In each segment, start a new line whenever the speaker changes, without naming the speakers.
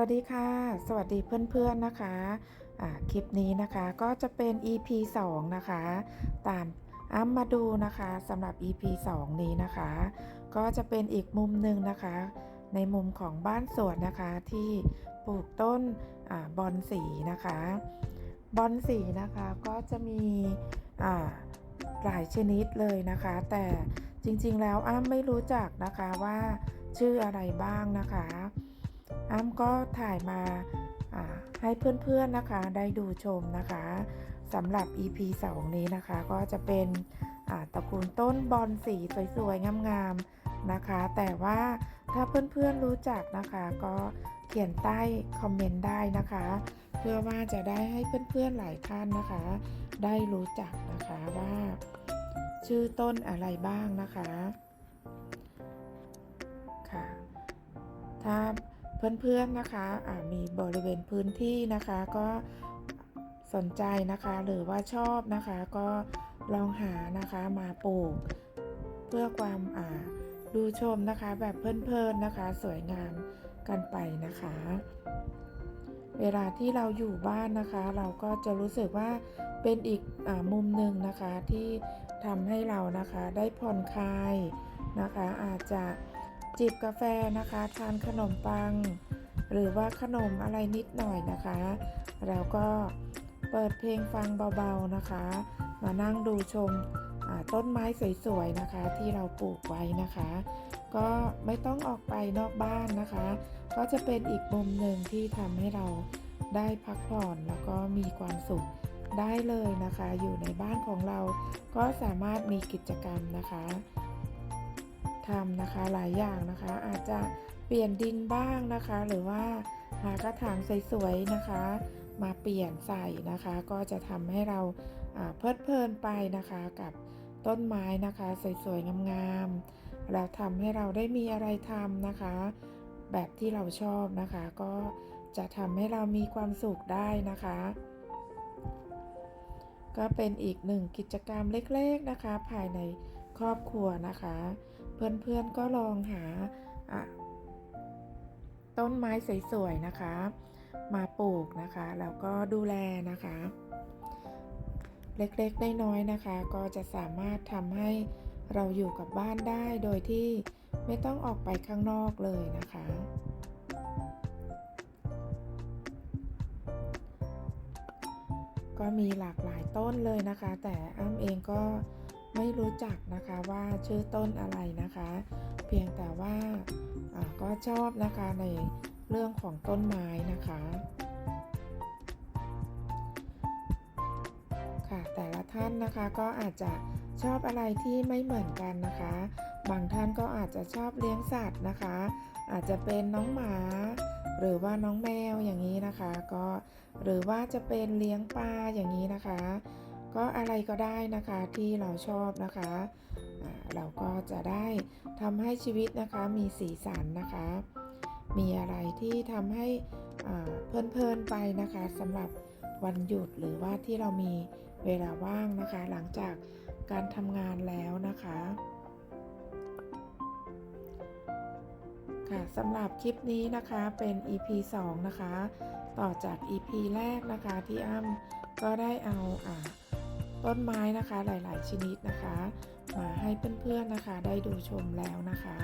วัสดีค่ะ สวัสดีเพื่อนๆนะคะคลิปนี้นะคะก็จะเป็น EP 2 นะคะ ตามอ้ำมาดูนะคะสำหรับ EP 2 นี้นะคะ ก็จะเป็นอีกมุมหนึ่งนะคะ ในมุมของบ้านสวนนะคะที่ปลูกต้นอบอนสีนะคะ บอนสีนะคะก็จะมีหลายชนิดเลยนะคะ แต่จริงๆแล้วอ้ำไม่รู้จักนะคะว่าชื่ออะไรบ้างนะคะ อ้ำก็ถ่ายมาให้เพื่อนๆนะคะได้ดูชมนะคะสำหรับ EP 2 นี้นะคะ ก็จะเป็นตระกูลต้นบอนสีสวยๆ งามๆนะคะ แต่ว่าถ้าเพื่อนๆรู้จักนะคะ ก็เขียนใต้คอมเมนต์ได้นะคะ เพื่อว่าจะได้ให้เพื่อนๆหลายท่านนะคะ ได้รู้จักนะคะว่า ชื่อต้นอะไรบ้างนะคะค่ะถ้า เพื่อนๆนะคะะมีบริเวณพื้นที่นะคะก็สนใจนะคะ หรือว่าชอบนะคะก็ลองหานะคะมาปลูก เพื่อความอ่าดูชมนะคะแบบเพลินๆนะคะ สวยงามกันไปนะคะ เวลาที่เราอยู่บ้านนะคะ เราก็จะรู้สึกว่าเป็นอีกอมุมหนึ่งนะคะที่ทำให้เรานะคะได้ผ่อนคลายนะคะ อาจจะ จิบกาแฟนะคะ ทานขนมปัง หรือว่าขนมอะไรนิดหน่อยนะคะ แล้วก็เปิดเพลงฟังเบาๆนะคะ มานั่งดูชมต้นไม้สวยๆนะคะ ที่เราปลูกไว้นะคะ ก็ไม่ต้องออกไปนอกบ้านนะคะ ก็จะเป็นอีกมุมหนึ่งที่ทำให้เราได้พักผ่อนแล้วก็มีความสุขได้เลยนะคะ อยู่ในบ้านของเราก็สามารถมีกิจกรรมนะคะ ทำนะคะหลายอย่างนะคะ อาจจะเปลี่ยนดินบ้างนะคะ หรือว่าหากระถางสวยๆนะคะ มาเปลี่ยนใส่นะคะ ก็จะทำให้เราเพลิดเพลินไปนะคะกับต้นไม้นะคะสวยๆงามๆแล้วทำให้เราได้มีอะไรทำนะคะ แบบที่เราชอบนะคะ ก็จะทำให้เรามีความสุขได้นะคะ ก็เป็นอีกหนึ่งกิจกรรมเล็กๆนะคะ ภายในครอบครัวนะคะ เพื่อนๆก็ลองหาต้นไม้สวยๆนะคะ มาปลูกนะคะแล้วก็ดูแลนะคะ เล็กๆได้น้อยนะคะ ก็จะสามารถทำให้เราอยู่กับบ้านได้โดยที่ไม่ต้องออกไปข้างนอกเลยนะคะ ก็มีหลากหลายต้นเลยนะคะ แต่อ้ำเองก็ ไม่รู้จักนะคะว่าชื่อต้นอะไรนะคะ เพียงแต่ว่าก็ชอบนะคะในเรื่องของต้นไม้นะคะค่ะแต่ละท่านนะคะก็อาจจะชอบอะไรที่ไม่เหมือนกันนะคะ บางท่านก็อาจจะชอบเลี้ยงสัตว์นะคะ อาจจะเป็นน้องหมา หรือว่าน้องแมวอย่างนี้นะคะ ก็หรือว่าจะเป็นเลี้ยงปลาอย่างนี้นะคะ ก็อะไรก็ได้นะคะที่เราชอบนะคะเราก็จะได้ทำให้ชีวิตนะคะมีสีสันนะคะ มีอะไรที่ทำให้เพลินๆไปนะคะสำหรับวันหยุดหรือว่าที่เรามีเวลาว่างนะคะ หลังจากการทำงานแล้วนะคะค่ะสำหรับคลิปนี้นะคะเป็น EP 2 นะคะ ต่อจาก EP แรกนะคะที่อ้ำก็ได้เอาอ่า ต้นไม้นะคะหลาย ๆ ชนิดนะคะ มาให้เพื่อน ๆ นะคะ ได้ดูชมแล้วนะคะ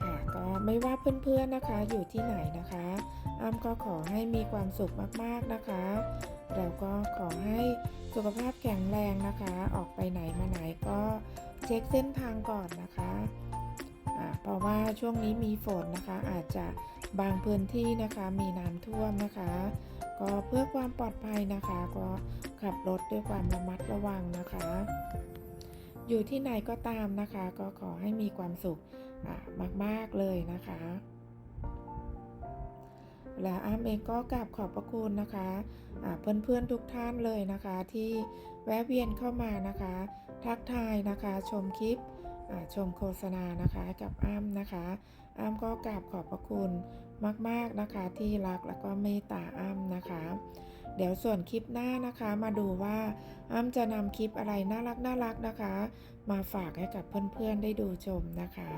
ค่ะก็ไม่ว่าเพื่อน ๆ นะคะอยู่ที่ไหนนะคะอ้ำก็ขอให้มีความสุขมาก ๆ นะคะแล้วก็ขอให้สุขภาพแข็งแรงนะคะ ออกไปไหนมาไหนก็เช็คเส้นทางก่อนนะคะอ่าเพราะว่าช่วงนี้มีฝนนะคะอาจจะ บางพื้นที่นะคะมีน้ำท่วมนะคะ ก็เพื่อความปลอดภัยนะคะ ก็ขับรถด้วยความระมัดระวังนะคะ อยู่ที่ไหนก็ตามนะคะ ก็ขอให้มีความสุขมาก ๆ เลยนะคะ และอ้ำเองก็กราบขอบพระคุณนะคะเพื่อนๆทุกท่านเลยนะคะ ที่แวะเวียนเข้ามานะคะ ทักทายนะคะชมคลิปชมโฆษณานะคะกับอ้ำนะคะ อ้ำก็กราบขอบพระคุณมาก ๆ นะคะ ที่รักแล้วก็เมตตาอ้ำนะคะ เดี๋ยวส่วนคลิปหน้านะคะมาดูว่าอ้ำจะนำคลิปอะไรน่ารักน่ารักนะคะ มาฝากให้กับเพื่อนๆได้ดูชมนะคะ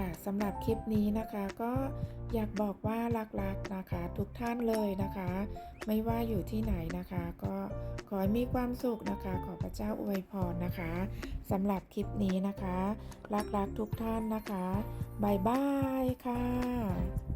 ค่ะสำหรับคลิปนี้นะคะก็อยากบอกว่ารักๆนะคะทุกท่านเลยนะคะ ไม่ว่าอยู่ที่ไหนนะคะ ก็ขอให้มีความสุขนะคะ ขอพระเจ้าอวยพรนะคะสำหรับคลิปนี้นะคะ รักๆทุกท่านนะคะบายบายค่ะ